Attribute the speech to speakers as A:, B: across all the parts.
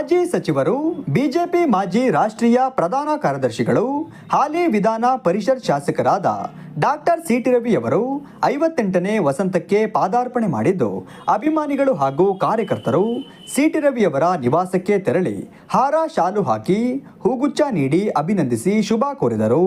A: ಮಾಜಿ ಸಚಿವರು, ಬಿಜೆಪಿ ಮಾಜಿ ರಾಷ್ಟ್ರೀಯ ಪ್ರಧಾನ ಕಾರ್ಯದರ್ಶಿಗಳು, ಹಾಲಿ ವಿಧಾನ ಪರಿಷತ್ ಶಾಸಕರಾದ ಡಾಕ್ಟರ್ ಸಿಟಿ ರವಿಯವರು ಐವತ್ತೆಂಟನೇ ವಸಂತಕ್ಕೆ ಪಾದಾರ್ಪಣೆ ಮಾಡಿದ್ದು, ಅಭಿಮಾನಿಗಳು ಹಾಗೂ ಕಾರ್ಯಕರ್ತರು ಸಿಟಿ ರವಿಯವರ ನಿವಾಸಕ್ಕೆ ತೆರಳಿ ಹಾರ ಶಾಲು ಹಾಕಿ ಹೂಗುಚ್ಚ ನೀಡಿ ಅಭಿನಂದಿಸಿ ಶುಭ ಕೋರಿದರು.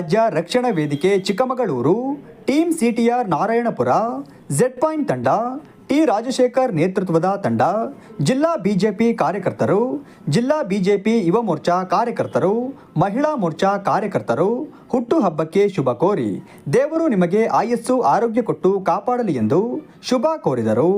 A: ರಾಜ್ಯ ರಕ್ಷಣಾ ವೇದಿಕೆ Chikkamagaluru team CTR Narayanapura, Z point ತಂಡ, ಟಿ ರಾಜಶೇಖರ್ ನೇತೃತ್ವದ ತಂಡ, ಜಿಲ್ಲಾ ಬಿಜೆಪಿ ಕಾರ್ಯಕರ್ತರು, ಜಿಲ್ಲಾ ಬಿಜೆಪಿ ಯುವ ಮೋರ್ಚಾ ಕಾರ್ಯಕರ್ತರು, ಮಹಿಳಾ ಮೋರ್ಚಾ ಕಾರ್ಯಕರ್ತರು ಹುಟ್ಟುಹಬ್ಬಕ್ಕೆ ಶುಭ ಕೋರಿ ದೇವರು ನಿಮಗೆ ಆಯಸ್ಸು ಆರೋಗ್ಯ ಕೊಟ್ಟು ಕಾಪಾಡಲಿ ಎಂದು ಶುಭ ಕೋರಿದರು.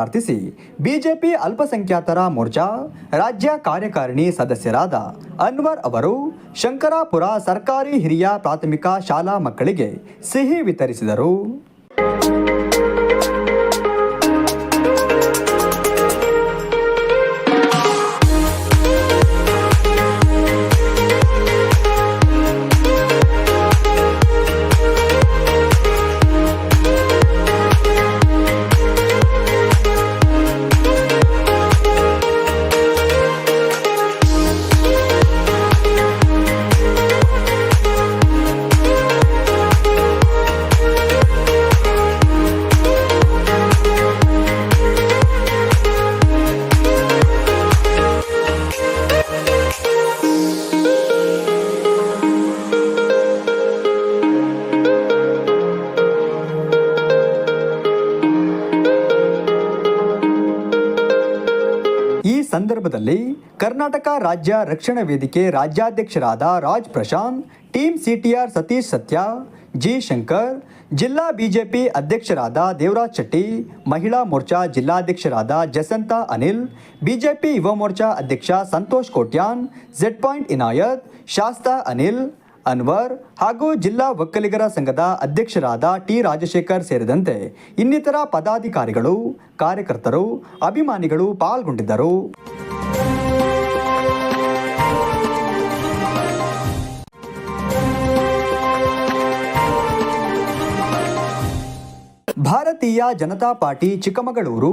A: ಪ್ರಾರ್ಥಿಸಿ. ಬಿಜೆಪಿ ಅಲ್ಪಸಂಖ್ಯಾತರ ಮೋರ್ಚಾ, ರಾಜ್ಯ ಕಾರ್ಯಕಾರಿಣಿ ಸದಸ್ಯರಾದ ಅನ್ವರ್ ಅವರು ಶಂಕರಾಪುರ ಸರ್ಕಾರಿ ಹಿರಿಯ ಪ್ರಾಥಮಿಕ ಶಾಲಾ ಮಕ್ಕಳಿಗೆ ಸಿಹಿ ವಿತರಿಸಿದರು. ಸಂದರ್ಭದಲ್ಲಿ ಕರ್ನಾಟಕ ರಾಜ್ಯ ರಕ್ಷಣಾ ವೇದಿಕೆ ರಾಜ್ಯಾಧ್ಯಕ್ಷರಾದ Raj Prashanth, team CTR Satish Satya, G Shankar, ಜಿಲ್ಲಾ ಬಿಜೆಪಿ ಅಧ್ಯಕ್ಷರಾದ ದೇವರಾಜ್ ಶೆಟ್ಟಿ, ಮಹಿಳಾ ಮೋರ್ಚಾ ಜಿಲ್ಲಾಧ್ಯಕ್ಷರಾದ ಜಸಂತಾ ಅನಿಲ್, ಬಿಜೆಪಿ ಯುವ ಮೋರ್ಚಾ ಅಧ್ಯಕ್ಷ ಸಂತೋಷ್ ಕೋಟ್ಯಾನ್, ಝೆಡ್ ಪಾಯಿಂಟ್ ಇನಾಯತ್, ಶಾಸ್ತಾ ಅನಿಲ್ ಅನ್ವರ್ ಹಾಗೂ ಜಿಲ್ಲಾ ಒಕ್ಕಲಿಗರ ಸಂಘದ ಅಧ್ಯಕ್ಷರಾದ ಟಿ ರಾಜಶೇಖರ್ ಸೇರಿದಂತೆ ಇನ್ನಿತರ ಪದಾಧಿಕಾರಿಗಳು, ಕಾರ್ಯಕರ್ತರು, ಅಭಿಮಾನಿಗಳು ಪಾಲ್ಗೊಂಡಿದ್ದರು. ಭಾರತೀಯ ಜನತಾ ಪಾರ್ಟಿ ಚಿಕ್ಕಮಗಳೂರು,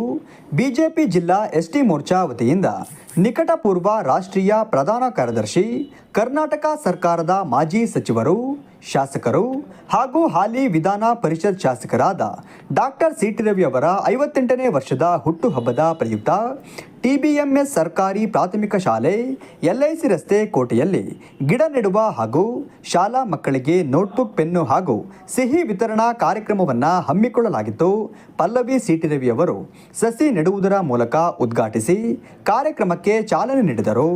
A: ಬಿಜೆಪಿ ಜಿಲ್ಲಾ ಎಸ್ಟಿ ಮೋರ್ಚಾ ವತಿಯಿಂದ ನಿಕಟಪೂರ್ವ ರಾಷ್ಟ್ರೀಯ ಪ್ರಧಾನ ಕಾರ್ಯದರ್ಶಿ ಕರ್ನಾಟಕ ಸರ್ಕಾರದ ಮಾಜಿ ಸಚಿವರು ಶಾಸಕರು ಹಾಗೂ ಹಾಲಿ ವಿಧಾನ ಪರಿಷತ್ ಶಾಸಕರಾದ ಡಾಕ್ಟರ್ ಸಿ ಟಿ ರವಿ ಅವರ ಐವತ್ತೆಂಟನೇ ವರ್ಷದ ಹುಟ್ಟುಹಬ್ಬದ ಪ್ರಯುಕ್ತ ಟಿಬಿಎಂಎಸ್ ಸರ್ಕಾರಿ ಪ್ರಾಥಮಿಕ ಶಾಲೆ, ಎಲ್ಐಸಿ ರಸ್ತೆ ಕೋಟೆಯಲ್ಲಿ ಗಿಡ ನೆಡುವ ಹಾಗೂ ಶಾಲಾ ಮಕ್ಕಳಿಗೆ ನೋಟ್ಬುಕ್, ಪೆನ್ನು ಹಾಗೂ ಸಿಹಿ ವಿತರಣಾ ಕಾರ್ಯಕ್ರಮವನ್ನು ಹಮ್ಮಿಕೊಳ್ಳಲಾಗಿತ್ತು. ಪಲ್ಲವಿ ಸಿ ಟಿ ರವಿ ಅವರು ಸಸಿ ನೆಡುವುದರ ಮೂಲಕ ಉದ್ಘಾಟಿಸಿ ಕಾರ್ಯಕ್ರಮಕ್ಕೆ ಚಾಲನೆ ನೀಡಿದರು.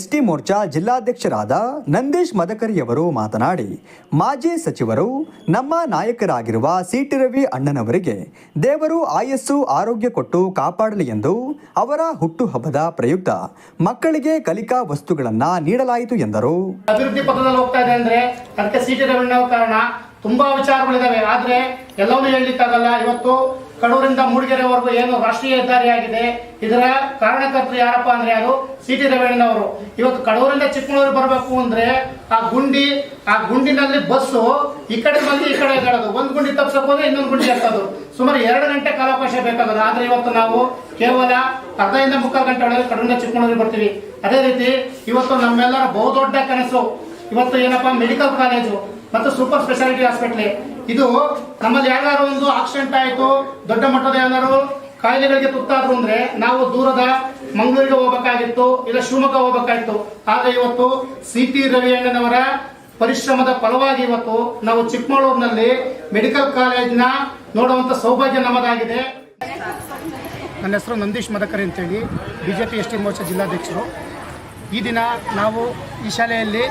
A: ಎಸ್ಟಿ ಮೋರ್ಚಾ ಜಿಲ್ಲಾಧ್ಯಕ್ಷರಾದ ನಂದೀಶ್ ಮದಕರಿಯವರು ಮಾತನಾಡಿ, ಮಾಜಿ ಸಚಿವರು ನಮ್ಮ ನಾಯಕರಾಗಿರುವ ಸಿಟಿ ರವಿ ಅಣ್ಣನವರಿಗೆ ದೇವರು ಆಯಸ್ಸು ಆರೋಗ್ಯ ಕೊಟ್ಟು ಕಾಪಾಡಲಿ ಎಂದು ಅವರ ಹುಟ್ಟುಹಬ್ಬದ ಪ್ರಯುಕ್ತ ಮಕ್ಕಳಿಗೆ ಕಲಿಕಾ ವಸ್ತುಗಳನ್ನು ನೀಡಲಾಯಿತು ಎಂದರು.
B: ಅಭಿವೃದ್ಧಿ ಪಥದಲ್ಲಿ ಹೋಗ್ತಾ ಇದೆ ಅಂದ್ರೆ ಅದಕ್ಕೆ ಸಿ ಟಿ ರಮಣ್ಣ ಕಾರಣ. ತುಂಬಾ ವಿಚಾರಗಳಿದಾವೆ. ಆದ್ರೆ ಎಲ್ಲವನ್ನೂ ಹೇಳಲಿಕ್ಕಾಗಲ್ಲ. ಇವತ್ತು ಕಡೂರಿಂದ ಮೂಡಿಗೆರೆವರೆಗೂ ಏನು ರಾಷ್ಟ್ರೀಯ ಹೆದ್ದಾರಿ ಆಗಿದೆ ಇದರ ಕಾರಣಕರ್ತರು ಯಾರಪ್ಪ ಅಂದ್ರೆ ಅದು ಸಿ ಟಿ ರಮಣ್ಣನವರು ಇವತ್ತು ಕಡೂರಿಂದ ಚಿಕ್ಕಮಗಳೂರು ಬರಬೇಕು ಅಂದ್ರೆ ಆ ಗುಂಡಿ, ಆ ಗುಂಡಿನಲ್ಲಿ ಬಸ್ಸು, ಈ ಕಡೆ ಬಂದು ಈ ಕಡೆ ಎದ್ದೇಳೋದು. ಒಂದು ಗುಂಡಿ ತಪ್ಪಿಸಬಹುದು ಇನ್ನೊಂದು ಗುಂಡಿ ಎತ್ತೋದು. ಸುಮಾರು ಎರಡು ಗಂಟೆ ಕಾಲಾವಕಾಶ ಬೇಕಾಗೋದು. ಆದ್ರೆ ಇವತ್ತು ನಾವು ಕೇವಲ ಅರ್ಧದಿಂದ ಮುಕ್ಕಾಲು ಗಂಟೆ ಒಳಗೆ ಕಡೂರಿಂದ ಚಿಕ್ಕಮಗಳೂರಿಗೆ ಬರ್ತೀವಿ. ಅದೇ ರೀತಿ ಇವತ್ತು ನಮ್ಮೆಲ್ಲರ ಬಹುದೊಡ್ಡ ಕನಸು. ಇವತ್ತು ಏನಪ್ಪಾ, ಮೆಡಿಕಲ್ ಕಾಲೇಜು ಮತ್ತು ಸೂಪರ್ ಸ್ಪೆಷಾಲಿಟಿ ಹಾಸ್ಪಿಟ್ಲ್. ಇದು ನಮ್ಮಲ್ಲಿ ಯಾರು ಒಂದು ಆಕ್ಸಿಡೆಂಟ್ ಆಯಿತು, ದೊಡ್ಡ ಮಟ್ಟದ ಏನಾದ್ರು ಕಾಯಿಲೆಗಳಿಗೆ ತುತ್ತಾದ್ರು ಅಂದ್ರೆ ನಾವು ದೂರದ ಮಂಗಳೂರಿಗೆ ಹೋಗ್ಬೇಕಾಗಿತ್ತು, ಇಲ್ಲ ಶಿವಮೊಗ್ಗ ಹೋಗ್ಬೇಕಾಗಿತ್ತು. ಆದ್ರೆ ಇವತ್ತು ಸಿ ಟಿ ರವಿಯಣ್ಣನವರ ಪರಿಶ್ರಮದ ಫಲವಾಗಿ ಇವತ್ತು ನಾವು ಚಿಕ್ಕಮಗಳೂರಿನಲ್ಲಿ ಮೆಡಿಕಲ್ ಕಾಲೇಜ್ನ ನೋಡುವಂತ ಸೌಭಾಗ್ಯ ನಮ್ಮದಾಗಿದೆ. ನನ್ನ ಹೆಸರು ನಂದೀಶ್ ಮದಕರಿ ಅಂತೇಳಿ B J P S T Morcha ಜಿಲ್ಲಾಧ್ಯಕ್ಷರು. ಈ ದಿನ ನಾವು ಈ ಶಾಲೆಯಲ್ಲಿ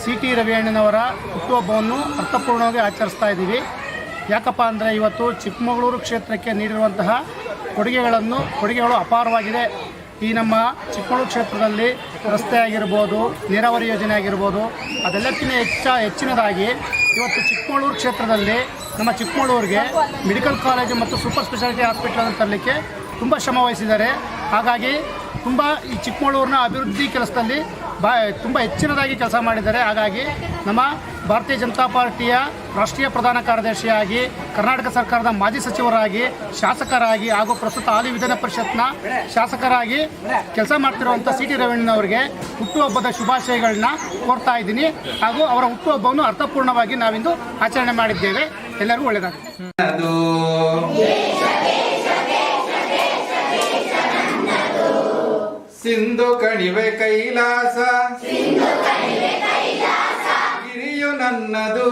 B: ಸಿ ಟಿ ರವಿಯಣ್ಣನವರ ಹುಟ್ಟುಹಬ್ಬವನ್ನು ಅರ್ಥಪೂರ್ಣವಾಗಿ ಆಚರಿಸ್ತಾ ಇದ್ದೀವಿ. ಯಾಕಪ್ಪ ಅಂದರೆ ಇವತ್ತು ಚಿಕ್ಕಮಗಳೂರು ಕ್ಷೇತ್ರಕ್ಕೆ ನೀಡಿರುವಂತಹ ಕೊಡುಗೆಗಳನ್ನು, ಕೊಡುಗೆಗಳು ಅಪಾರವಾಗಿದೆ. ಈ ನಮ್ಮ ಚಿಕ್ಕಮಗಳೂರು ಕ್ಷೇತ್ರದಲ್ಲಿ ರಸ್ತೆ ಆಗಿರ್ಬೋದು, ನೀರಾವರಿ ಯೋಜನೆ ಆಗಿರ್ಬೋದು, ಅದೆಲ್ಲಕ್ಕಿಂತ ಹೆಚ್ಚ, ಹೆಚ್ಚಿನದಾಗಿ ಇವತ್ತು ಚಿಕ್ಕಮಗಳೂರು ಕ್ಷೇತ್ರದಲ್ಲಿ ನಮ್ಮ ಚಿಕ್ಕಮಗಳೂರಿಗೆ ಮೆಡಿಕಲ್ ಕಾಲೇಜು ಮತ್ತು ಸೂಪರ್ ಸ್ಪೆಷಾಲಿಟಿ ಹಾಸ್ಪಿಟಲನ್ನು ತರಲಿಕ್ಕೆ ತುಂಬ ಶ್ರಮ ವಹಿಸಿದ್ದಾರೆ. ಹಾಗಾಗಿ ತುಂಬ ಈ ಚಿಕ್ಕಮಗಳೂರಿನ ಅಭಿವೃದ್ಧಿ ಕೆಲಸದಲ್ಲಿ ಬಾ, ತುಂಬ ಹೆಚ್ಚಿನದಾಗಿ ಕೆಲಸ ಮಾಡಿದ್ದಾರೆ. ಹಾಗಾಗಿ ನಮ್ಮ ಭಾರತೀಯ ಜನತಾ ಪಾರ್ಟಿಯ ರಾಷ್ಟ್ರೀಯ ಪ್ರಧಾನ ಕಾರ್ಯದರ್ಶಿಯಾಗಿ, ಕರ್ನಾಟಕ ಸರ್ಕಾರದ ಮಾಜಿ ಸಚಿವರಾಗಿ, ಶಾಸಕರಾಗಿ ಹಾಗೂ ಪ್ರಸ್ತುತ ಹಾಲಿ ವಿಧಾನ ಪರಿಷತ್ನ ಶಾಸಕರಾಗಿ ಕೆಲಸ ಮಾಡ್ತಿರುವಂಥ ಸಿ ಟಿ ರವೀಣ್ಣನವರಿಗೆ ಹುಟ್ಟುಹಬ್ಬದ ಶುಭಾಶಯಗಳನ್ನ ಕೋರ್ತಾ ಇದ್ದೀನಿ. ಹಾಗೂ ಅವರ ಹುಟ್ಟುಹಬ್ಬವನ್ನು ಅರ್ಥಪೂರ್ಣವಾಗಿ ನಾವಿಂದು ಆಚರಣೆ ಮಾಡಿದ್ದೇವೆ. ಎಲ್ಲರಿಗೂ ಒಳ್ಳೆಯದಾಗಲಿ
C: ಸಿಂಧು ಕಣಿವೆ ಕೈಲಾಸ. ಗಿರಿಯು ನನ್ನದು.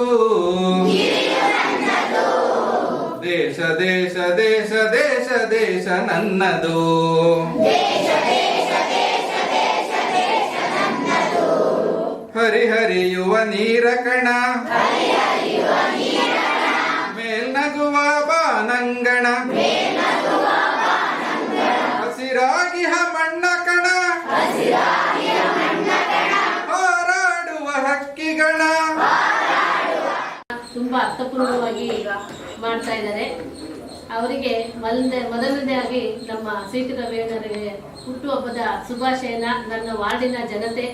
C: ದೇಶ ದೇಶ ದೇಶ ದೇಶ ದೇಶ ನನ್ನದು. ಹರಿಹರಿಯುವ ನೀರ ಕಣ. ಮೇಲ್ನಗುವ ಬಾನಂಗಣ. ಹಸಿರಾಗಿ ಮಣ್ಣ ಹಾರಾಡುವ ಹಕ್ಕಿಗಳ.
D: ತುಂಬಾ ಅರ್ಥಪೂರ್ಣವಾಗಿ ಮಾಡ್ತಾ ಇದ್ದಾರೆ. ಅವರಿಗೆ ಮೊದಲನೇ ಆಗಿ ನಮ್ಮ ಸಿಟಿ ರವಿಯವರಿಗೆ ಹುಟ್ಟುಹಬ್ಬದ ಶುಭಾಶಯನ ನನ್ನ ವಾರ್ಡಿನ ಜನತೆ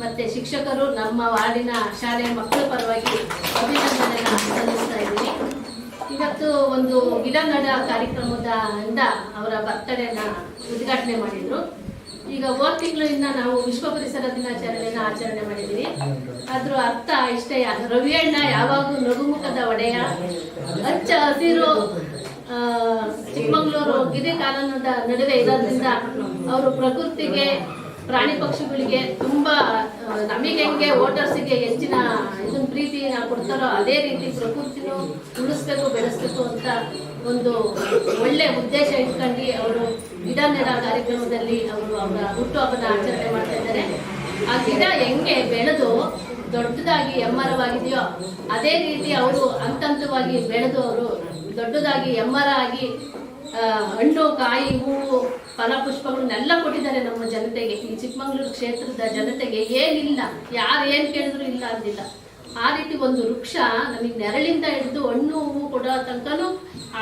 D: ಮತ್ತೆ ಶಿಕ್ಷಕರು ನಮ್ಮ ವಾರ್ಡಿನ ಶಾಲೆಯ ಮಕ್ಕಳ ಪರವಾಗಿ ಅಭಿನಂದನೆ ಸಲ್ಲಿಸ್ತಾ ಇದ್ದೀನಿ. ಇವತ್ತು ಒಂದು ಗಿಡ ನಡ ಕಾರ್ಯಕ್ರಮದ ಅಂದ ಅವರ ಬರ್ತಡೇನ ಉದ್ಘಾಟನೆ ಮಾಡಿದ್ರು. ಈಗ ಹೋದ ತಿಂಗಳಿಂದ ನಾವು ವಿಶ್ವ ಪರಿಸರ ದಿನಾಚರಣೆಯನ್ನು ಆಚರಣೆ ಮಾಡಿದ್ದೀವಿ ಅದ್ರ ಅರ್ಥ ಇಷ್ಟೇ ರವಿಯಣ್ಣ ಯಾವಾಗೂ ನಗುಮುಖದ ಒಡೆಯ. ಹಚ್ಚ ಹಸಿರು ಚಿಕ್ಕಮಂಗ್ಳೂರು ಗಿರಿ ಕಾನನದ ನಡುವೆ ಇರೋದ್ರಿಂದ ಅವರು ಪ್ರಕೃತಿಗೆ, ಪ್ರಾಣಿ ಪಕ್ಷಿಗಳಿಗೆ ತುಂಬಾ ನಮಗೆ ಹೆಂಗೆ ವೋಟರ್ಸಿಗೆ ಹೆಚ್ಚಿನ ಪ್ರೀತಿನ ಕೊಡ್ತಾರೋ ಅದೇ ರೀತಿ ಪ್ರಕೃತಿನೂ ಉಳಿಸ್ಬೇಕು, ಬೆಳೆಸ್ಬೇಕು ಅಂತ ಒಂದು ಒಳ್ಳೆ ಉದ್ದೇಶ ಇಟ್ಕೊಂಡು ಅವರು ಗಿಡ ಕಾರ್ಯಕ್ರಮದಲ್ಲಿ ಅವರು ಅವರ ಹುಟ್ಟುಹಬ್ಬದ ಆಚರಣೆ ಮಾಡ್ತಾ ಇದ್ದಾರೆ. ಆ ಗಿಡ ಹೆಂಗೆ ಬೆಳೆದು ದೊಡ್ಡದಾಗಿ ಎಮ್ಮರವಾಗಿದೆಯೋ ಅದೇ ರೀತಿ ಅವರು ಹಂತ ಹಂತವಾಗಿ ಬೆಳೆದು ಅವರು ದೊಡ್ಡದಾಗಿ ಎಮ್ಮರ ಆಗಿ ಹಣ್ಣು, ಕಾಯಿ, ಹೂವು ಫಲಪುಷ್ಪಗಳನ್ನೆಲ್ಲ ಕೊಟ್ಟಿದ್ದಾರೆ ನಮ್ಮ ಜನತೆಗೆ. ಈ ಚಿಕ್ಕಮಗಳೂರು ಕ್ಷೇತ್ರದ ಜನತೆಗೆ ಏನಿಲ್ಲ, ಯಾರು ಏನು ಕೇಳಿದ್ರು ಇಲ್ಲ ಅಂದಿಲ್ಲ. ಆ ರೀತಿ ಒಂದು ವೃಕ್ಷ ನಮಗೆ ನೆರಳಿಂದ ಹಿಡಿದು ಹಣ್ಣು ಹೂವು ಕೊಡೋ ತನಕನೂ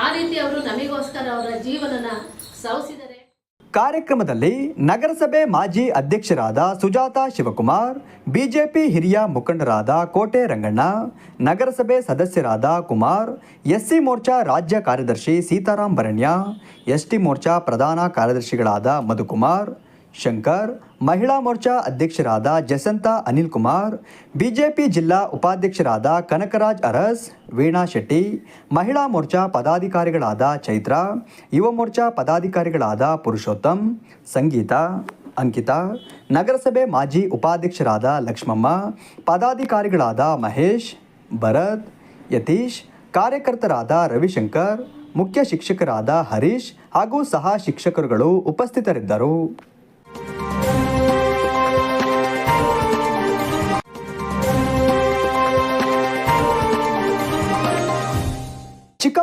D: ಆ ರೀತಿ ಅವರು ನಮಗೋಸ್ಕರ ಅವರ ಜೀವನನ ಸವಸಿದರೆ
A: ಕಾರ್ಯಕ್ರಮದಲ್ಲಿ ನಗರಸಭೆ ಮಾಜಿ ಅಧ್ಯಕ್ಷರಾದ ಸುಜಾತಾ ಶಿವಕುಮಾರ್, ಬಿಜೆಪಿ ಹಿರಿಯ ಮುಖಂಡರಾದ ಕೋಟೆ ರಂಗಣ್ಣ, ನಗರಸಭೆ ಸದಸ್ಯರಾದ ಕುಮಾರ್, ಎಸ್ಸಿ ಮೋರ್ಚಾ ರಾಜ್ಯ ಕಾರ್ಯದರ್ಶಿ ಸೀತಾರಾಮ್ ಬರಣ್ಯ ಎಸ್ಟಿ ಮೋರ್ಚಾ ಪ್ರಧಾನ ಕಾರ್ಯದರ್ಶಿಗಳಾದ ಮಧುಕುಮಾರ್ ಶಂಕರ್, ಮಹಿಳಾ ಮೋರ್ಚಾ ಅಧ್ಯಕ್ಷರಾದ ಜಸಂತ ಅನಿಲ್ ಕುಮಾರ್ ಬಿಜೆಪಿ ಜಿಲ್ಲಾ ಉಪಾಧ್ಯಕ್ಷರಾದ ಕನಕರಾಜ್ ಅರಸ್, ವೀಣಾ ಶೆಟ್ಟಿ, ಮಹಿಳಾ ಮೋರ್ಚಾ ಪದಾಧಿಕಾರಿಗಳಾದ ಚೈತ್ರ, ಯುವ ಮೋರ್ಚಾ ಪದಾಧಿಕಾರಿಗಳಾದ ಪುರುಷೋತ್ತಮ್, ಸಂಗೀತ, ಅಂಕಿತಾ, ನಗರಸಭೆ ಮಾಜಿ ಉಪಾಧ್ಯಕ್ಷರಾದ ಲಕ್ಷ್ಮಮ್ಮ, ಪದಾಧಿಕಾರಿಗಳಾದ ಮಹೇಶ್, ಭರತ್, ಯತೀಶ್, ಕಾರ್ಯಕರ್ತರಾದ ರವಿಶಂಕರ್, ಮುಖ್ಯ ಶಿಕ್ಷಕರಾದ ಹರೀಶ್ ಹಾಗೂ ಸಹ ಶಿಕ್ಷಕರುಗಳು ಉಪಸ್ಥಿತರಿದ್ದರು.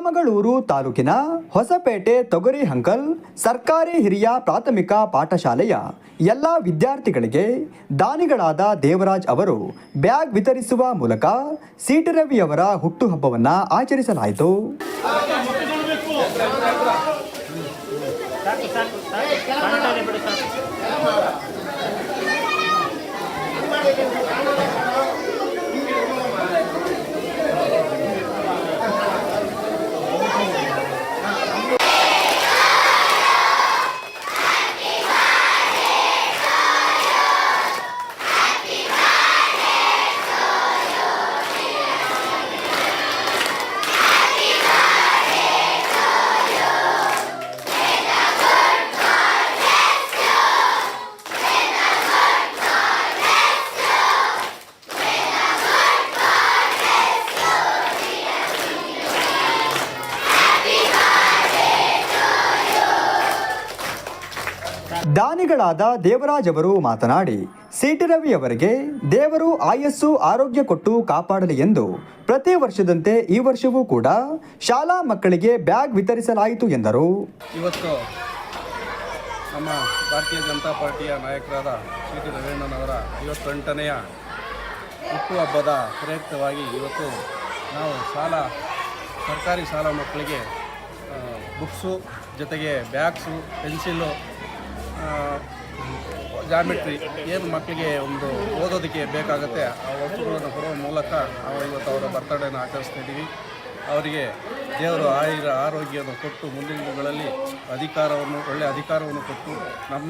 A: ಮಂಗಳೂರು ತಾಲೂಕಿನ ಹೊಸಪೇಟೆ ತೊಗರಿ ಹಂಕಲ್ ಸರ್ಕಾರಿ ಹಿರಿಯ ಪ್ರಾಥಮಿಕ ಪಾಠಶಾಲೆಯ ಎಲ್ಲ ವಿದ್ಯಾರ್ಥಿಗಳಿಗೆ ದಾನಿಗಳಾದ ದೇವರಾಜ್ ಅವರು ಬ್ಯಾಗ್ ವಿತರಿಸುವ ಮೂಲಕ ಸಿಟಿ ರವಿಯವರ ಹುಟ್ಟುಹಬ್ಬವನ್ನು ಆಚರಿಸಲಾಯಿತು. ದಾನಿಗಳಾದ ದೇವರಾಜ್ ಅವರು ಮಾತನಾಡಿ ಸಿಟಿ ರವಿ ಅವರಿಗೆ ದೇವರು ಆಯಸ್ಸು ಆರೋಗ್ಯ ಕೊಟ್ಟು ಕಾಪಾಡಲಿ ಎಂದು ಪ್ರತಿ ವರ್ಷದಂತೆ ಈ ವರ್ಷವೂ ಕೂಡ ಶಾಲಾ ಮಕ್ಕಳಿಗೆ ಬ್ಯಾಗ್ ವಿತರಿಸಲಾಯಿತು ಎಂದರು.
E: ಇವತ್ತು ನಮ್ಮ ಭಾರತೀಯ ಜನತಾ ಪಾರ್ಟಿಯ ನಾಯಕರಾದ ಶ್ರೀ ಟಿ ಐವತ್ತೆಂಟನೆಯ ಐವತ್ತೆಂಟನೆಯ ಹುಟ್ಟುಹಬ್ಬದ ಪ್ರಯುಕ್ತವಾಗಿ ಇವತ್ತು ನಾವು ಶಾಲಾ, ಸರ್ಕಾರಿ ಶಾಲಾ ಮಕ್ಕಳಿಗೆ ಬುಕ್ಸು ಜೊತೆಗೆ ಬ್ಯಾಗ್ಸು ಪೆನ್ಸಿಲ್ಲು ಜಾಮಿಟ್ರಿ ಏನು ಮಕ್ಕಳಿಗೆ ಒಂದು ಓದೋದಕ್ಕೆ ಬೇಕಾಗುತ್ತೆ, ಆ ವಸ್ತುಗಳನ್ನು ಕೊಡುವ ಮೂಲಕ ನಾವು ಇವತ್ತು ಅವರ ಬರ್ತಡೇನ ಆಚರಿಸ್ತಿದ್ದೀವಿ ಅವರಿಗೆ ದೇವರು ಆಯುರ ಆರೋಗ್ಯವನ್ನು ಕೊಟ್ಟು ಮುಂದಿನ ದಿನಗಳಲ್ಲಿ ಅಧಿಕಾರವನ್ನು ಒಳ್ಳೆಯ ಅಧಿಕಾರವನ್ನು ಕೊಟ್ಟು ನಮ್ಮ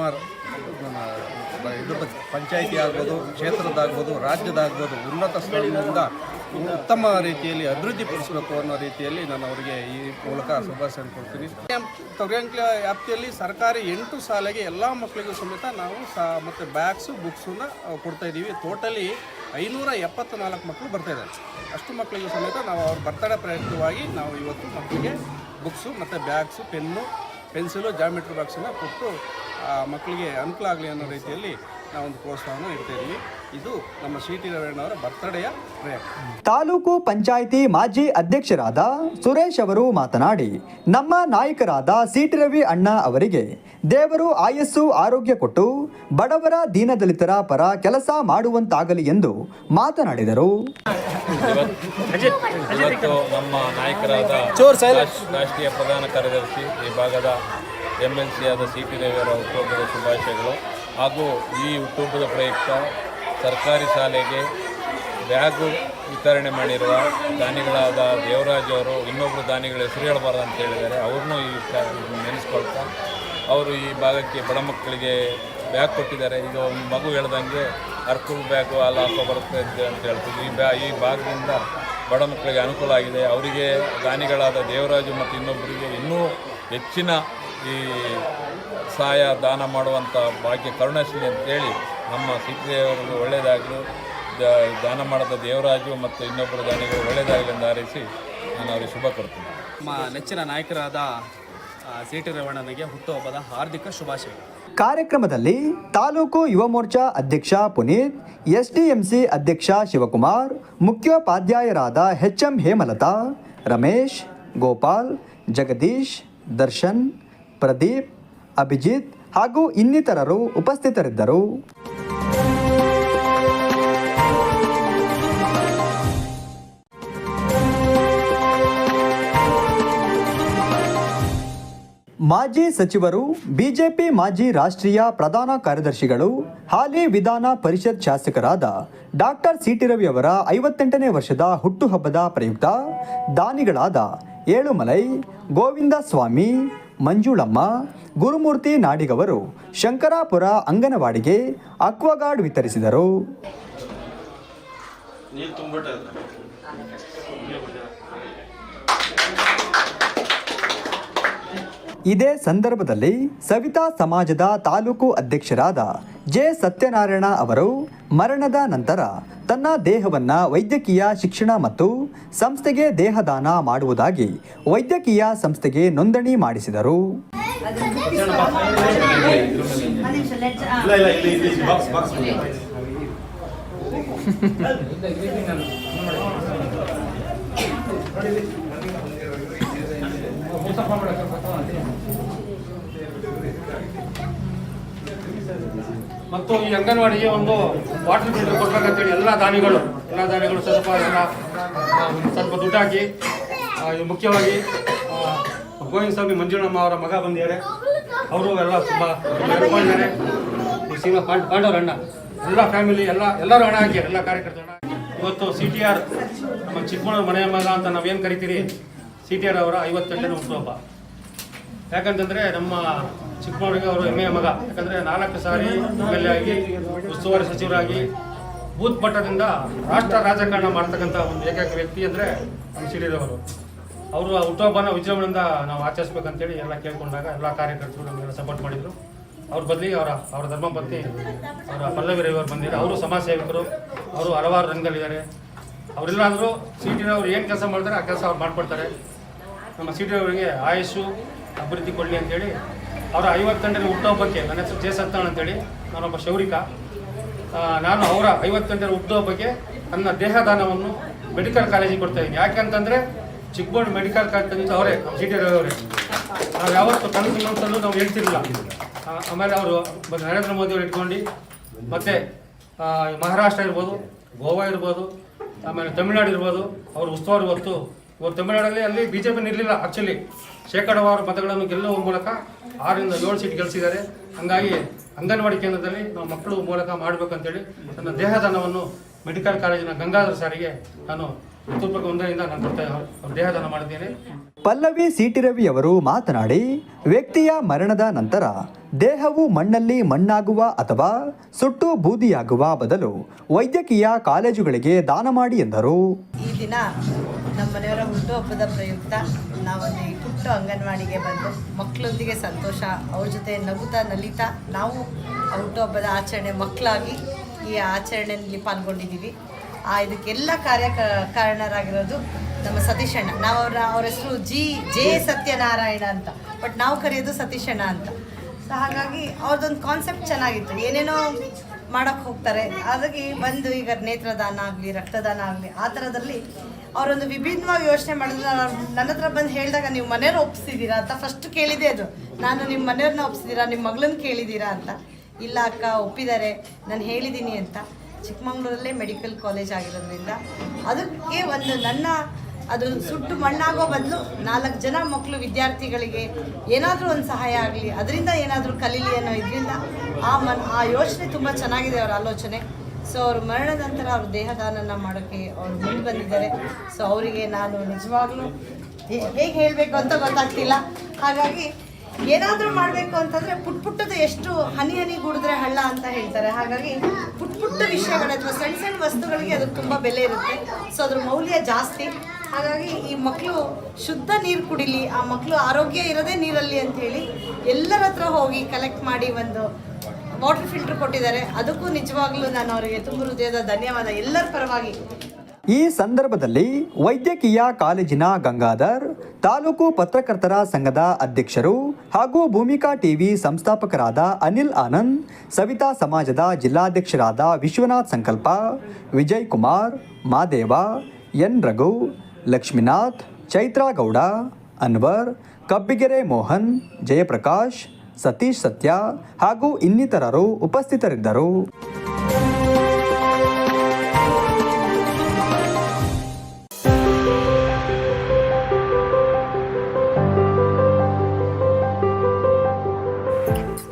E: ಇದ್ರದ್ದು ಪಂಚಾಯಿತಿ ಆಗ್ಬೋದು ಕ್ಷೇತ್ರದಾಗ್ಬೋದು ರಾಜ್ಯದಾಗ್ಬೋದು ಉನ್ನತ ಸ್ಥಾನದಿಂದ ಉತ್ತಮ ರೀತಿಯಲ್ಲಿ ಅಭಿವೃದ್ಧಿಪಡಿಸಬೇಕು ಅನ್ನೋ ರೀತಿಯಲ್ಲಿ ನಾನು ಅವರಿಗೆ ಈ ಮೂಲಕ ಶುಭಾಶಯ ಕೊಡ್ತೀನಿ ತೊಗರಿಯಂಕ್ಲ ವ್ಯಾಪ್ತಿಯಲ್ಲಿ ಸರ್ಕಾರಿ ಎಂಟು ಶಾಲೆಗೆ ಎಲ್ಲ ಮಕ್ಕಳಿಗೂ ಸಮೇತ ನಾವು ಸಾ ಮತ್ತು ಬ್ಯಾಗ್ಸು ಬುಕ್ಸನ್ನ ಕೊಡ್ತಾ ಇದ್ದೀವಿ. ಟೋಟಲಿ ಐನೂರ ಎಪ್ಪತ್ತ ನಾಲ್ಕು ಮಕ್ಕಳು ಬರ್ತಾ ಇದ್ದಾರೆ. ಅಷ್ಟು ಮಕ್ಕಳಿಗೂ ಸಮೇತ ನಾವು ಅವ್ರ ಬರ್ತಡೇ ಪ್ರಯುಕ್ತವಾಗಿ ನಾವು ಇವತ್ತು ಮಕ್ಕಳಿಗೆ ಬುಕ್ಸು ಮತ್ತು ಬ್ಯಾಗ್ಸು, ಪೆನ್ನು, ಪೆನ್ಸಿಲು, ಜಾಮಿಟ್ರಿ ಬಾಕ್ಸನ್ನು ಕೊಟ್ಟು ಮಕ್ಕಳಿಗೆ ಅನುಕೂಲ ಆಗಲಿ ಅನ್ನೋ ರೀತಿಯಲ್ಲಿ ನಾವೊಂದು ಪ್ರೋತ್ಸಾಹವನ್ನು ಇಡ್ತಾ ಇದ್ದೀವಿ ಇದು ನಮ್ಮ ಸಿ ಟಿ ರವೀಣ್ಣವರ ಬರ್ತಡೆಯ ಪ್ರಯುಕ್ತ
A: ತಾಲೂಕು ಪಂಚಾಯಿತಿ ಮಾಜಿ ಅಧ್ಯಕ್ಷರಾದ ಸುರೇಶ್ ಅವರು ಮಾತನಾಡಿ ನಮ್ಮ ನಾಯಕರಾದ ಸಿಟಿ ರವಿ ಅಣ್ಣ ಅವರಿಗೆ ದೇವರು ಆಯಸ್ಸು ಆರೋಗ್ಯ ಕೊಟ್ಟು ಬಡವರ ದೀನದಲಿತರ ಪರ ಕೆಲಸ ಮಾಡುವಂತಾಗಲಿ ಎಂದು ಮಾತನಾಡಿದರು.
F: ಇವತ್ತು ನಮ್ಮ ನಾಯಕರಾದ ರಾಷ್ಟ್ರೀಯ ಪ್ರಧಾನ ಕಾರ್ಯದರ್ಶಿ ಈ ಭಾಗದ ಎಲ್ ಸಿ ಆದ ಸಿ ಟಿ ರವಿಯವರ ಹುಟ್ಟುಹಬ್ಬದ ಶುಭಾಶಯಗಳು. ಹಾಗೂ ಈ ಹುಟ್ಟುಹಬ್ಬದ ಪ್ರಯುಕ್ತ ಸರ್ಕಾರಿ ಶಾಲೆಗೆ ಬ್ಯಾಗು ವಿತರಣೆ ಮಾಡಿರುವ ದಾನಿಗಳಾದ ದೇವರಾಜ್ ಅವರು ಇನ್ನೊಬ್ಬರು ದಾನಿಗಳ ಹೆಸರು ಹೇಳಬಾರ್ದು ಅಂತ ಹೇಳಿದ್ದಾರೆ. ಅವ್ರನ್ನೂ ಈ ನೆನೆಸ್ಕೊಳ್ತಾ ಅವರು ಈ ಭಾಗಕ್ಕೆ ಬಡ ಮಕ್ಕಳಿಗೆ ಬ್ಯಾಗ್ ಕೊಟ್ಟಿದ್ದಾರೆ. ಈಗ ಒಂದು ಮಗು ಹೇಳ್ದಂಗೆ ಅರ್ಕುಲ್ ಬ್ಯಾಗು ಆ ಹಾಕೋ ಬರುತ್ತೆ ಅಂತ ಹೇಳ್ತಿದ್ವಿ ಈ ಬ್ಯಾ, ಈ ಭಾಗದಿಂದ ಬಡ ಮಕ್ಕಳಿಗೆ ಅನುಕೂಲ ಆಗಿದೆ. ಅವರಿಗೆ ದಾನಿಗಳಾದ ದೇವರಾಜು ಮತ್ತು ಇನ್ನೊಬ್ಬರಿಗೆ ಇನ್ನೂ ಹೆಚ್ಚಿನ ಈ ಸಹಾಯ ದಾನ ಮಾಡುವಂಥ ಭಾಗ್ಯ ಕರುಣಾಶ್ರೀ ಅಂತೇಳಿ ನಮ್ಮ ಸಿದ್ದಯ್ಯವ್ರಿಗೆ ಒಳ್ಳೆಯದಾಗಲು ದಾನ ಮಾಡಿದ ದೇವರಾಜು ಮತ್ತು ಇನ್ನೊಬ್ಬರು ದಾನಿಗಳು ಒಳ್ಳೆಯದಾಗಲಿ ಎಂದು ಹಾರೈಸಿ ನಾನು ಅವರಿಗೆ ಶುಭ ಕೊಡ್ತೀನಿ
G: ನಮ್ಮ ನೆಚ್ಚಿನ ನಾಯಕರಾದ ಸಿ ಟಿ ರೇವಣ್ಣನಿಗೆ ಹುಟ್ಟುಹಬ್ಬದ ಹಾರ್ದಿಕ ಶುಭಾಶಯ.
A: ಕಾರ್ಯಕ್ರಮದಲ್ಲಿ ತಾಲೂಕು ಯುವ ಮೋರ್ಚಾ ಅಧ್ಯಕ್ಷ ಪುನೀತ್ ಎಸ್ಡಿಎಂಸಿ ಅಧ್ಯಕ್ಷ ಶಿವಕುಮಾರ್ ಮುಖ್ಯೋಪಾಧ್ಯಾಯರಾದ ಎಚ್ ಎಂ ಹೇಮಲತಾ ರಮೇಶ್ ಗೋಪಾಲ್ ಜಗದೀಶ್ ದರ್ಶನ್ ಪ್ರದೀಪ್, ಅಭಿಜಿತ್ ಹಾಗೂ ಇನ್ನಿತರರು ಉಪಸ್ಥಿತರಿದ್ದರು. ಮಾಜಿ ಸಚಿವರು, ಬಿಜೆಪಿ ಮಾಜಿ ರಾಷ್ಟ್ರೀಯ ಪ್ರಧಾನ ಕಾರ್ಯದರ್ಶಿಗಳು, ಹಾಲಿ ವಿಧಾನ ಪರಿಷತ್ ಶಾಸಕರಾದ ಡಾಕ್ಟರ್ ಸಿಟಿ ರವಿ ಅವರ ಐವತ್ತೆಂಟನೇ ವರ್ಷದ ಹುಟ್ಟುಹಬ್ಬದ ಪ್ರಯುಕ್ತ ದಾನಿಗಳಾದ ಏಳುಮಲೈ ಗೋವಿಂದ ಸ್ವಾಮಿ ಮಂಜುಳಮ್ಮ ಗುರುಮೂರ್ತಿ ನಾಡಿಗವರು ಶಂಕರಾಪುರ ಅಂಗನವಾಡಿಗೆ ಅಕ್ವಾಗಾರ್ಡ್ ವಿತರಿಸಿದರು. ಇದೇ ಸಂದರ್ಭದಲ್ಲಿ ಸವಿತಾ ಸಮಾಜದ ತಾಲೂಕು ಅಧ್ಯಕ್ಷರಾದ ಜೆ ಸತ್ಯನಾರಾಯಣ ಅವರು ಮರಣದ ನಂತರ ತನ್ನ ದೇಹವನ್ನು ವೈದ್ಯಕೀಯ ಶಿಕ್ಷಣ ಮತ್ತು ಸಂಸ್ಥೆಗೆ ದೇಹದಾನ ಮಾಡುವುದಾಗಿ ವೈದ್ಯಕೀಯ ಸಂಸ್ಥೆಗೆ ನೋಂದಣಿ ಮಾಡಿಸಿದರು
H: ಮತ್ತು ಈ ಅಂಗನವಾಡಿಗೆ ಒಂದು ವಾಟರ್ ಫಿಲ್ಟರ್ ಕೊಡ್ಬೇಕಂತೇಳಿ ಎಲ್ಲ ದಾನಿಗಳು ಎಲ್ಲ ದಾನಿಗಳು ಸ್ವಲ್ಪ ಎಲ್ಲ ಸ್ವಲ್ಪ ದುಡ್ಡು ಹಾಕಿ ಮುಖ್ಯವಾಗಿ ಗೋವಿಂದ ಸ್ವಾಮಿ ಮಂಜುಳಮ್ಮ ಅವರ ಮಗ ಬಂದಿದ್ದಾರೆ. ಅವರು ಎಲ್ಲ ತುಂಬ ಮಾಡಿದ್ದಾರೆ ಸೀಮಾ ಪಾಂಡ್, ಪಾಂಡವ್ರ ಅಣ್ಣ. ಎಲ್ಲ ಫ್ಯಾಮಿಲಿ ಎಲ್ಲ, ಎಲ್ಲರೂ ಹಣ ಹಾಕಿ, ಎಲ್ಲ ಕಾರ್ಯಕರ್ತರು. ಇವತ್ತು ಸಿ ಟಿ ಆರ್ ನಮ್ಮ ಚಿಕ್ಕಮಗಳೂರು ಮನೆಯ ಮಗ ಅಂತ ನಾವೇನು ಕರಿತೀರಿ? ಸಿ ಟಿ ಆರ್ ಅವರ ಐವತ್ತೆಂಟನೇ ಹುಟ್ಟುಹಬ್ಬ ಯಾಕಂತಂದ್ರೆ ನಮ್ಮ ಚಿಕ್ಕಮಗಳೂರಿಗೆ ಅವರು ಹೆಮ್ಮೆಯ ಮಗ. ಯಾಕಂದ್ರೆ ನಾಲ್ಕು ಸಾರಿ ಎಂ ಎಲ್ ಎ ಆಗಿ, ಉಸ್ತುವಾರಿ ಸಚಿವರಾಗಿ, ಬೂತ್ ಮಟ್ಟದಿಂದ ರಾಷ್ಟ್ರ ರಾಜಕಾರಣ ಮಾಡ್ತಕ್ಕಂಥ ಒಂದು ಏಕೈಕ ವ್ಯಕ್ತಿ ಅಂದ್ರೆ ನಮ್ಮ ಸಿಡಿದವರು ಅವರು ಹುಟ್ಟುಹಬ್ಬನ ವಿಜೃಂಭಣೆಯಿಂದ ನಾವು ಆಚರಿಸ್ಬೇಕಂತೇಳಿ ಎಲ್ಲ ಕೇಳ್ಕೊಂಡಾಗ ಎಲ್ಲ ಕಾರ್ಯಕರ್ತರು ನಮಗೆಲ್ಲ ಸಪೋರ್ಟ್ ಮಾಡಿದ್ರು. ಅವ್ರ ಬದಲಿಗೆ ಅವರ ಅವರ ಧರ್ಮಪತ್ನಿ, ಅವರ ಪಲ್ಲವಿ ರವಿ ಅವರು ಬಂದಿದ್ದಾರೆ. ಅವರು ಸಮಾಜ ಸೇವಕರು, ಅವರು ಹಲವಾರು ರಂಗದಲ್ಲಿದ್ದಾರೆ. ಅವರೆಲ್ಲಾದರೂ ಸಿ ಟಿ ಅವ್ರು ಏನು ಕೆಲಸ ಮಾಡ್ತಾರೆ ಆ ಕೆಲಸ ಅವ್ರು ಮಾಡ್ಕೊಡ್ತಾರೆ. ನಮ್ಮ ಸಿ ಟಿ ಅವರಿಗೆ ಆಯುಷು ಅಭಿವೃದ್ಧಿ ಕೊಡಲಿ ಅಂತೇಳಿ. ಅವರ ಐವತ್ತೆಂಟನೇ ಹುಟ್ಟುಹಬ್ಬಕ್ಕೆ ನನ್ನ ಹೆಸರು ಜೆ ಸತ್ತಾಳ್ ಅಂತೇಳಿ, ನಾನೊಬ್ಬ ಶೌರಿಕ. ನಾನು ಅವರ ಐವತ್ತೆಂಟನೇ ಹುಟ್ಟುಹಬ್ಬಕ್ಕೆ ನನ್ನ ದೇಹದಾನವನ್ನು ಮೆಡಿಕಲ್ ಕಾಲೇಜಿಗೆ ಕೊಡ್ತಾ ಇದ್ದೀನಿ. ಯಾಕೆಂತಂದರೆ ಚಿಕ್ಕಬೋರ್ಡ್ ಮೆಡಿಕಲ್ ಕಾಲೇಜ್ ಅವರೇ, ನಮ್ಮ ಟಿ ಅವರೇ. ನಾವು ಯಾವತ್ತು ಕನಸು ಅಂತಂದು ನಾವು ಹೇಳ್ತಿರಲಿಲ್ಲ. ಆಮೇಲೆ ಅವರು ನರೇಂದ್ರ ಮೋದಿ ಅವರು ಇಟ್ಕೊಂಡು, ಮತ್ತೆ ಮಹಾರಾಷ್ಟ್ರ ಇರ್ಬೋದು, ಗೋವಾ ಇರ್ಬೋದು, ಆಮೇಲೆ ತಮಿಳ್ನಾಡು ಇರ್ಬೋದು, ಅವರು ಉಸ್ತುವಾರಿ ಹೊತ್ತು ಇವತ್ತು ತಮಿಳ್ನಾಡಲ್ಲಿ ಅಲ್ಲಿ ಬಿ ಜೆ ಪಿ ಇರಲಿಲ್ಲ ಆ್ಯಕ್ಚುಲಿ ಶೇಕಡವಾರು ಮತಗಳನ್ನು ಗೆಲ್ಲುವ ಮೂಲಕ ಆರರಿಂದ ಏಳು ಸೀಟ್ ಗೆಲ್ಲಿಸಿದ್ದಾರೆ ಹಂಗಾಗಿ ಅಂಗನವಾಡಿ ಕೇಂದ್ರದಲ್ಲಿ ನಾವು ಮಕ್ಕಳು ಮೂಲಕ ಮಾಡಬೇಕಂತೇಳಿ ನನ್ನ ದೇಹದಾನವನ್ನು ಮೆಡಿಕಲ್ ಕಾಲೇಜಿನ ಗಂಗಾಧರ ಸಾರಿಗೆ ನಾನು ಹೃತ್ಪೂರ್ವಕ ಒಂದರಿಂದ ನಾನು ದೇಹದಾನ ಮಾಡಿದ್ದೇನೆ.
A: ಪಲ್ಲವಿ ಸಿಟಿ ರವಿ ಅವರು ಮಾತನಾಡಿ ವ್ಯಕ್ತಿಯ ಮರಣದ ನಂತರ ದೇಹವು ಮಣ್ಣಲ್ಲಿ ಮಣ್ಣಾಗುವ ಅಥವಾ ಸುಟ್ಟು ಬೂದಿಯಾಗುವ ಬದಲು ವೈದ್ಯಕೀಯ ಕಾಲೇಜುಗಳಿಗೆ ದಾನ ಮಾಡಿ ಎಂದರು.
I: ಈ ದಿನ ನಮ್ಮ ಮನೆಯವರ ಹುಟ್ಟುಹಬ್ಬದ ಪ್ರಯುಕ್ತ ನಾವೊಂದು ಈ ಪುಟ್ಟ ಅಂಗನವಾಡಿಗೆ ಬಂದು ಮಕ್ಕಳೊಂದಿಗೆ ಸಂತೋಷ, ಅವ್ರ ಜೊತೆ ನಗುತ್ತಾ ನಲಿತಾ ನಾವು ಆ ಹುಟ್ಟುಹಬ್ಬದ ಆಚರಣೆ ಮಕ್ಕಳಾಗಿ ಈ ಆಚರಣೆಯಲ್ಲಿ ಪಾಲ್ಗೊಂಡಿದ್ದೀವಿ. ಆ, ಇದಕ್ಕೆಲ್ಲ ಕಾರ್ಯ ಕಾರಣರಾಗಿರೋದು ನಮ್ಮ ಸತೀಶ್ ಅಣ್ಣ. ನಾವು ಅವರ, ಅವ್ರ ಹೆಸರು ಜಿ, ಜೆ ಸತ್ಯನಾರಾಯಣ ಅಂತ. ಬಟ್ ನಾವು ಕರೆಯೋದು ಸತೀಶ್ ಅಣ್ಣ ಅಂತ. ಸೊ ಹಾಗಾಗಿ ಅವ್ರದ್ದೊಂದು ಕಾನ್ಸೆಪ್ಟ್ ಚೆನ್ನಾಗಿತ್ತು. ಏನೇನೋ ಮಾಡೋಕ್ಕೆ ಹೋಗ್ತಾರೆ. ಹಾಗಾಗಿ ಬಂದು ಈಗ ನೇತ್ರದಾನ ಆಗಲಿ, ರಕ್ತದಾನ ಆಗಲಿ, ಆ ಥರದಲ್ಲಿ ಅವರೊಂದು ವಿಭಿನ್ನವಾಗಿ ಯೋಚನೆ ಮಾಡಿದ್ರೆ ನಾನು ನನ್ನ ಹತ್ರ ಬಂದು ಹೇಳಿದಾಗ ನೀವು ಮನೆಯವ್ರು ಒಪ್ಸಿದ್ದೀರಾ ಅಂತ ಫಸ್ಟ್ ಕೇಳಿದೆ ಅದು. ನಾನು ನಿಮ್ಮ ಮನೆಯವ್ರನ್ನ ಒಪ್ಸಿದ್ದೀರಾ ನಿಮ್ಮ ಮಗಳನ್ನ ಕೇಳಿದ್ದೀರಾ ಅಂತ. ಇಲ್ಲ ಅಕ್ಕ, ಒಪ್ಪಿದ್ದಾರೆ. ನಾನು ಹೇಳಿದ್ದೀನಿ ಅಂತ. ಚಿಕ್ಕಮಂಗ್ಳೂರಲ್ಲೇ ಮೆಡಿಕಲ್ ಕಾಲೇಜ್ ಆಗಿರೋದ್ರಿಂದ ಅದಕ್ಕೆ ಒಂದು ನನ್ನ ಅದು ಸುಟ್ಟು ಮಣ್ಣಾಗೋ ಬದಲು ನಾಲ್ಕು ಜನ ಮಕ್ಕಳು ವಿದ್ಯಾರ್ಥಿಗಳಿಗೆ ಏನಾದರೂ ಒಂದು ಸಹಾಯ ಆಗಲಿ, ಅದರಿಂದ ಏನಾದರೂ ಕಲೀಲಿ ಅನ್ನೋ ಇದರಿಂದ ಆ ಮನ್, ಆ ಯೋಚನೆ ತುಂಬ ಚೆನ್ನಾಗಿದೆ ಅವರ ಆಲೋಚನೆ. ಸೊ ಅವರು ಮರಣ ನಂತರ ಅವ್ರ ದೇಹದಾನನ ಮಾಡೋಕ್ಕೆ ಅವ್ರು ಮುಂದೆ ಬಂದಿದ್ದಾರೆ. ಸೊ ಅವರಿಗೆ ನಾನು ನಿಜವಾಗ್ಲೂ ಹೇಗೆ ಹೇಳಬೇಕು ಅಂತ ಗೊತ್ತಾಗ್ತಿಲ್ಲ. ಹಾಗಾಗಿ ಏನಾದರೂ ಮಾಡಬೇಕು ಅಂತಂದರೆ ಪುಟ್ ಪುಟ್ಟದ ಎಷ್ಟು ಹನಿ ಹನಿ ಗುಡಿದ್ರೆ ಹಳ್ಳ ಅಂತ ಹೇಳ್ತಾರೆ. ಹಾಗಾಗಿ ಪುಟ್ ಪುಟ್ಟ ವಿಷಯಗಳು ಅಥವಾ ಸಣ್ಣ ಸಣ್ಣ ವಸ್ತುಗಳಿಗೆ ಅದಕ್ಕೆ ತುಂಬ ಬೆಲೆ ಇರುತ್ತೆ. ಸೊ ಅದ್ರ ಮೌಲ್ಯ ಜಾಸ್ತಿ. ಹಾಗಾಗಿ ಈ ಮಕ್ಕಳು ಶುದ್ಧ ನೀರು ಕುಡಿಲಿ, ಆ ಮಕ್ಕಳು ಆರೋಗ್ಯ ಇರೋದೇ ನೀರಲ್ಲಿ ಅಂತ ಹೇಳಿ ಎಲ್ಲರ ಹತ್ರ ಹೋಗಿ ಕಲೆಕ್ಟ್ ಮಾಡಿ ಒಂದು ವಾಟರ್ ಫಿಲ್ಟರ್ ಕೊಟ್ಟಿದ್ದಾರೆ. ಅದಕ್ಕೂ ನಿಜವಾಗ್ಲೂ ನಾನು ಅವರಿಗೆ ತುಂಬ ಹೃದಯದ ಧನ್ಯವಾದ. ಎಲ್ಲರ ಪರವಾಗಿ.
A: ಈ ಸಂದರ್ಭದಲ್ಲಿ ವೈದ್ಯಕೀಯ ಕಾಲೇಜಿನ ಗಂಗಾಧರ್, ತಾಲೂಕು ಪತ್ರಕರ್ತರ ಸಂಘದ ಅಧ್ಯಕ್ಷರು ಹಾಗೂ ಭೂಮಿಕಾ ಟಿವಿ ಸಂಸ್ಥಾಪಕರಾದ ಅನಿಲ್ ಆನಂದ್, ಸವಿತಾ ಸಮಾಜದ ಜಿಲ್ಲಾಧ್ಯಕ್ಷರಾದ ವಿಶ್ವನಾಥ್ ಸಂಕಲ್ಪ, ವಿಜಯ್ ಕುಮಾರ್, ಮಾದೇವ, ಎನ್ ರಘು ಲಕ್ಷ್ಮೀನಾಥ್ ಚೈತ್ರಾ ಗೌಡ ಅನ್ವರ್ ಕಬ್ಬಿಗೆರೆ ಮೋಹನ್ ಜಯಪ್ರಕಾಶ್ ಸತೀಶ್ ಸತ್ಯ ಹಾಗೂ ಇನ್ನಿತರರು ಉಪಸ್ಥಿತರಿದ್ದರು.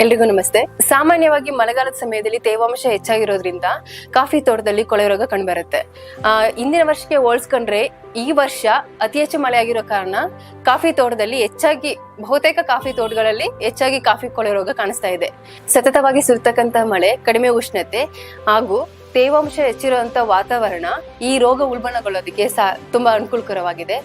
J: ಎಲ್ರಿಗೂ ನಮಸ್ತೆ. ಸಾಮಾನ್ಯವಾಗಿ ಮಳೆಗಾಲದ ಸಮಯದಲ್ಲಿ ತೇವಾಂಶ ಹೆಚ್ಚಾಗಿರೋದ್ರಿಂದ ಕಾಫಿ ತೋಟದಲ್ಲಿ ಕೊಳೆ ರೋಗ ಕಂಡುಬರುತ್ತೆ. ಇಂದಿನ ವರ್ಷಕ್ಕೆ ಹೋಲಿಸ್ಕೊಂಡ್ರೆ ಈ ವರ್ಷ ಅತಿ ಹೆಚ್ಚು ಮಳೆ ಆಗಿರೋ ಕಾರಣ ಕಾಫಿ ತೋಟದಲ್ಲಿ ಹೆಚ್ಚಾಗಿ, ಬಹುತೇಕ ಕಾಫಿ ತೋಟಗಳಲ್ಲಿ ಹೆಚ್ಚಾಗಿ ಕಾಫಿ ಕೊಳೆ ರೋಗ ಕಾಣಿಸ್ತಾ ಇದೆ. ಸತತವಾಗಿ ಸುರಿತಕ್ಕಂತ ಮಳೆ, ಕಡಿಮೆ ಉಷ್ಣತೆ ಹಾಗೂ ತೇವಾಂಶ ಹೆಚ್ಚಿರುವಂತ ವಾತಾವರಣ ಈ ರೋಗ ಉಲ್ಬಣಗೊಳ್ಳೋದಕ್ಕೆ ಸಾ, ತುಂಬಾ ಅನುಕೂಲಕರವಾಗಿದೆ.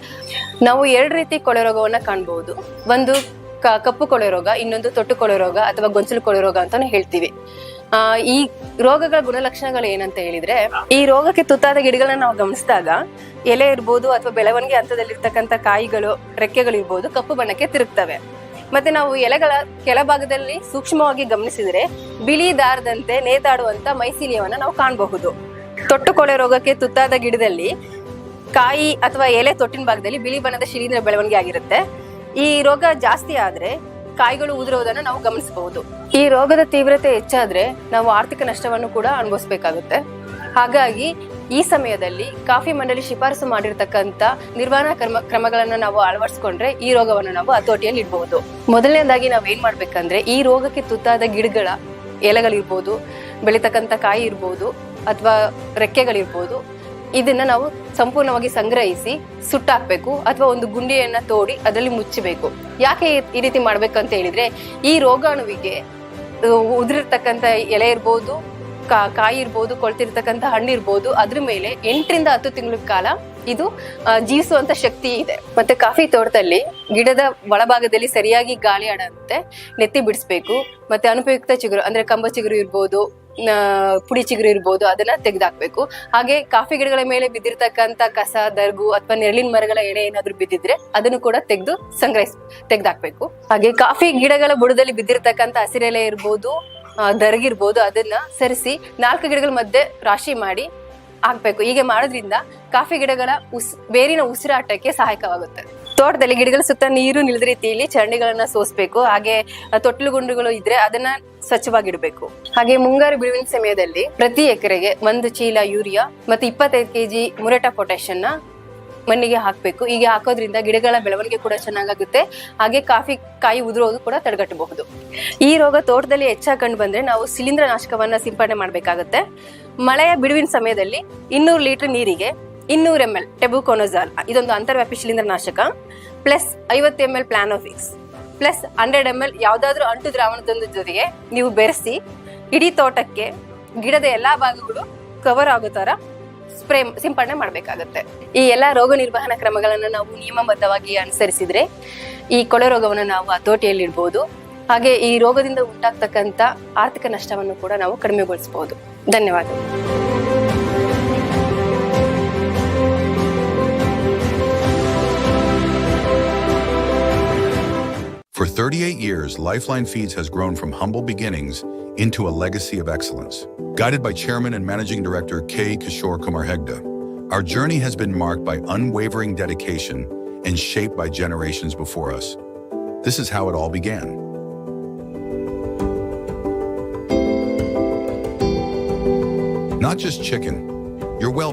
J: ನಾವು ಎರಡು ರೀತಿ ಕೊಳೆ ರೋಗವನ್ನ ಕಾಣಬಹುದು ಒಂದು ಕಪ್ಪು ಕೊಳೆ ರೋಗ, ಇನ್ನೊಂದು ತೊಟ್ಟು ಕೊಳೆ ರೋಗ ಅಥವಾ ಗೊಂಚಲು ಕೊಳೆ ರೋಗ ಅಂತಾನು ಹೇಳ್ತೀವಿ. ಆ, ಈ ರೋಗಗಳ ಗುಣಲಕ್ಷಣಗಳು ಏನಂತ ಹೇಳಿದ್ರೆ, ಈ ರೋಗಕ್ಕೆ ತುತ್ತಾದ ಗಿಡಗಳನ್ನ ನಾವು ಗಮನಿಸಿದಾಗ, ಎಲೆ ಇರ್ಬೋದು ಅಥವಾ ಬೆಳವಣಿಗೆ ಹಂತದಲ್ಲಿರ್ತಕ್ಕಂಥ ಕಾಯಿಗಳು, ರೆಕ್ಕೆಗಳು ಇರ್ಬೋದು ಕಪ್ಪು ಬಣ್ಣಕ್ಕೆ ತಿರುಗ್ತವೆ. ಮತ್ತೆ ನಾವು ಎಲೆಗಳ ಕೆಳಭಾಗದಲ್ಲಿ ಸೂಕ್ಷ್ಮವಾಗಿ ಗಮನಿಸಿದರೆ, ಬಿಳಿ ದಾರದಂತೆ ನೇತಾಡುವಂತ ಮೈಸಿಲಿಯವನ್ನ ನಾವು ಕಾಣಬಹುದು. ತೊಟ್ಟು ಕೊಳೆ ರೋಗಕ್ಕೆ ತುತ್ತಾದ ಗಿಡದಲ್ಲಿ ಕಾಯಿ ಅಥವಾ ಎಲೆ ತೊಟ್ಟಿನ ಭಾಗದಲ್ಲಿ ಬಿಳಿ ಬಣ್ಣದ ಶಿಲೀಂಧ್ರ ಬೆಳವಣಿಗೆ ಆಗಿರುತ್ತೆ. ಈ ರೋಗ ಜಾಸ್ತಿ ಆದ್ರೆ ಕಾಯಿಗಳು ಉದುರೋದನ್ನ ನಾವು ಗಮನಿಸಬಹುದು. ಈ ರೋಗದ ತೀವ್ರತೆ ಹೆಚ್ಚಾದ್ರೆ ನಾವು ಆರ್ಥಿಕ ನಷ್ಟವನ್ನು ಕೂಡ ಅನುಭವಿಸಬೇಕಾಗುತ್ತೆ. ಹಾಗಾಗಿ ಈ ಸಮಯದಲ್ಲಿ ಕಾಫಿ ಮಂಡಳಿ ಶಿಫಾರಸು ಮಾಡಿರ್ತಕ್ಕಂಥ ನಿರ್ವಹಣಾ ಕ್ರಮ, ಕ್ರಮಗಳನ್ನ ನಾವು ಅಳವಡಿಸ್ಕೊಂಡ್ರೆ ಈ ರೋಗವನ್ನು ನಾವು ಹತೋಟಿಯಲ್ಲಿ ಇಡಬಹುದು. ಮೊದಲನೇದಾಗಿ ನಾವು ಏನ್ ಮಾಡ್ಬೇಕಂದ್ರೆ ಈ ರೋಗಕ್ಕೆ ತುತ್ತಾದ ಗಿಡಗಳ ಎಲೆಗಳಿರ್ಬೋದು, ಬೆಳೀತಕ್ಕಂಥ ಕಾಯಿ ಇರ್ಬೋದು, ಅಥವಾ ರೆಕ್ಕೆಗಳಿರ್ಬೋದು ಇದನ್ನ ನಾವು ಸಂಪೂರ್ಣವಾಗಿ ಸಂಗ್ರಹಿಸಿ ಸುಟ್ಟಾಕ್ಬೇಕು ಅಥವಾ ಒಂದು ಗುಂಡಿಯನ್ನ ತೋಡಿ ಅದರಲ್ಲಿ ಮುಚ್ಚಬೇಕು. ಯಾಕೆ ಈ- ರೀತಿ ಮಾಡ್ಬೇಕು ಅಂತ ಹೇಳಿದ್ರೆ, ಈ ರೋಗಾಣುವಿಗೆ ಉದುರಿರ್ತಕ್ಕಂಥ ಎಲೆ ಇರ್ಬೋದು, ಕಾ- ಕಾಯಿ ಇರ್ಬೋದು, ಕೊಳ್ತಿರ್ತಕ್ಕಂಥ ಹಣ್ಣು ಇರ್ಬೋದು, ಅದ್ರ ಮೇಲೆ ಎಂಟರಿಂದ ಹತ್ತು ತಿಂಗಳ ಕಾಲ ಇದು ಜೀವಿಸುವಂತ ಶಕ್ತಿ ಇದೆ. ಮತ್ತೆ ಕಾಫಿ ತೋಟದಲ್ಲಿ ಗಿಡದ ಒಳಭಾಗದಲ್ಲಿ ಸರಿಯಾಗಿ ಗಾಳಿ ಆಡಂತೆ ನೆತ್ತಿ ಬಿಡಿಸ್ಬೇಕು. ಮತ್ತೆ ಅನುಪಯುಕ್ತ ಚಿಗುರು, ಅಂದ್ರೆ ಕಂಬ ಚಿಗುರು ಇರ್ಬೋದು ಪುಡಿ ಚಿಗುರು ಇರ್ಬೋದು, ಅದನ್ನ ತೆಗೆದಾಕ್ಬೇಕು. ಹಾಗೆ ಕಾಫಿ ಗಿಡಗಳ ಮೇಲೆ ಬಿದ್ದಿರ್ತಕ್ಕಂಥ ಕಸ, ದರ್ಗು ಅಥವಾ ನೆರಳಿನ ಮರಗಳ ಎಳೆ ಏನಾದ್ರು ಬಿದ್ದಿದ್ರೆ ಅದನ್ನು ಕೂಡ ತೆಗೆದು ಸಂಗ್ರಹಿಸ್, ತೆಗೆದಾಕ್ಬೇಕು. ಹಾಗೆ ಕಾಫಿ ಗಿಡಗಳ ಬುಡದಲ್ಲಿ ಬಿದ್ದಿರ್ತಕ್ಕಂಥ ಹಸಿರೆಲೆ ಇರ್ಬೋದು ದರ್ಗಿರ್ಬೋದು ಅದನ್ನ ಸರಿಸಿ ನಾಲ್ಕು ಗಿಡಗಳ ಮಧ್ಯೆ ರಾಶಿ ಮಾಡಿ ಹಾಕ್ಬೇಕು. ಹೀಗೆ ಮಾಡೋದ್ರಿಂದ ಕಾಫಿ ಗಿಡಗಳ ಉಸ್, ಬೇರಿನ ಉಸಿರಾಟಕ್ಕೆ ಸಹಾಯಕವಾಗುತ್ತೆ. ತೋಟದಲ್ಲಿ ಗಿಡಗಳ ಸುತ್ತ ನೀರು ನಿಲ್ಲದ ರೀತಿಯಲ್ಲಿ ಚರಂಡಿಗಳನ್ನ ಸೋಸ್ಬೇಕು. ಹಾಗೆ ತೊಟ್ಲು ಗುಂಡುಗಳು ಇದ್ರೆ ಅದನ್ನ ಸ್ವಚ್ಛವಾಗಿಡಬೇಕು. ಹಾಗೆ ಮುಂಗಾರು ಬಿಡುವಿನ ಸಮಯದಲ್ಲಿ ಪ್ರತಿ ಎಕರೆಗೆ ಒಂದು ಚೀಲ ಯೂರಿಯಾ ಮತ್ತೆ ಇಪ್ಪತ್ತೈದು ಕೆಜಿ ಮುರಟ ಪೊಟ್ಯಾಷನ್ನ ಮಣ್ಣಿಗೆ ಹಾಕಬೇಕು. ಹೀಗೆ ಹಾಕೋದ್ರಿಂದ ಗಿಡಗಳ ಬೆಳವಣಿಗೆ ಕೂಡ ಚೆನ್ನಾಗಾಗುತ್ತೆ. ಹಾಗೆ ಕಾಫಿ, ಕಾಯಿ ಉದುರೋದು ಕೂಡ ತಡೆಗಟ್ಟಬಹುದು. ಈ ರೋಗ ತೋಟದಲ್ಲಿ ಹೆಚ್ಚಾಗಿ ಕಂಡು ಬಂದ್ರೆ ನಾವು ಶಿಲೀಂಧ್ರ ನಾಶಕವನ್ನ ಸಿಂಪಡಣೆ ಮಾಡಬೇಕಾಗುತ್ತೆ. ಮಳೆಯ ಬಿಡುವಿನ ಸಮಯದಲ್ಲಿ ಇನ್ನೂರು ಲೀಟರ್ ನೀರಿಗೆ ಇನ್ನೂರು ಎಂ ಎಲ್ ಟೆಬುಕೋನೋಜಾಲ್ ಇದೊಂದು ಅಂತರ್ವ್ಯಾಪಿ ಶಿಲೀಂಧ್ರ ನಾಶಕ ಪ್ಲಸ್ ಐವತ್ತು M L Planofix plus hundred M L ಯಾವುದಾದ್ರೂ ಅಂಟು ದ್ರಾವಣದೊಂದು ಜೊತೆಗೆ ನೀವು ಬೆರೆಸಿ ಇಡೀ ತೋಟಕ್ಕೆ ಗಿಡದ ಎಲ್ಲ ಭಾಗಗಳು ಕವರ್ ಆಗೋ ಥರ ಸ್ಪ್ರೇ ಸಿಂಪಡಣೆ ಮಾಡಬೇಕಾಗುತ್ತೆ. ಈ ಎಲ್ಲ ರೋಗ ನಿರ್ವಹಣಾ ಕ್ರಮಗಳನ್ನು ನಾವು ನಿಯಮಬದ್ಧವಾಗಿ ಅನುಸರಿಸಿದ್ರೆ ಈ ಕೊಳೆ ರೋಗವನ್ನು ನಾವು ಹತೋಟಿಯಲ್ಲಿ ಇಡ್ಬೋದು. ಹಾಗೆ ಈ ರೋಗದಿಂದ ಉಂಟಾಗ್ತಕ್ಕಂಥ ಆರ್ಥಿಕ ನಷ್ಟವನ್ನು ಕೂಡ ನಾವು ಕಡಿಮೆಗೊಳಿಸಬಹುದು ಧನ್ಯವಾದಗಳು.
K: For 38 years, Lifeline Feeds has grown from humble beginnings into a legacy of excellence. Guided by Chairman and Managing Director K. Kishore Kumar Hegde, our journey has been marked by unwavering dedication and shaped by generations before us. This is how it all began. Not just chicken, your well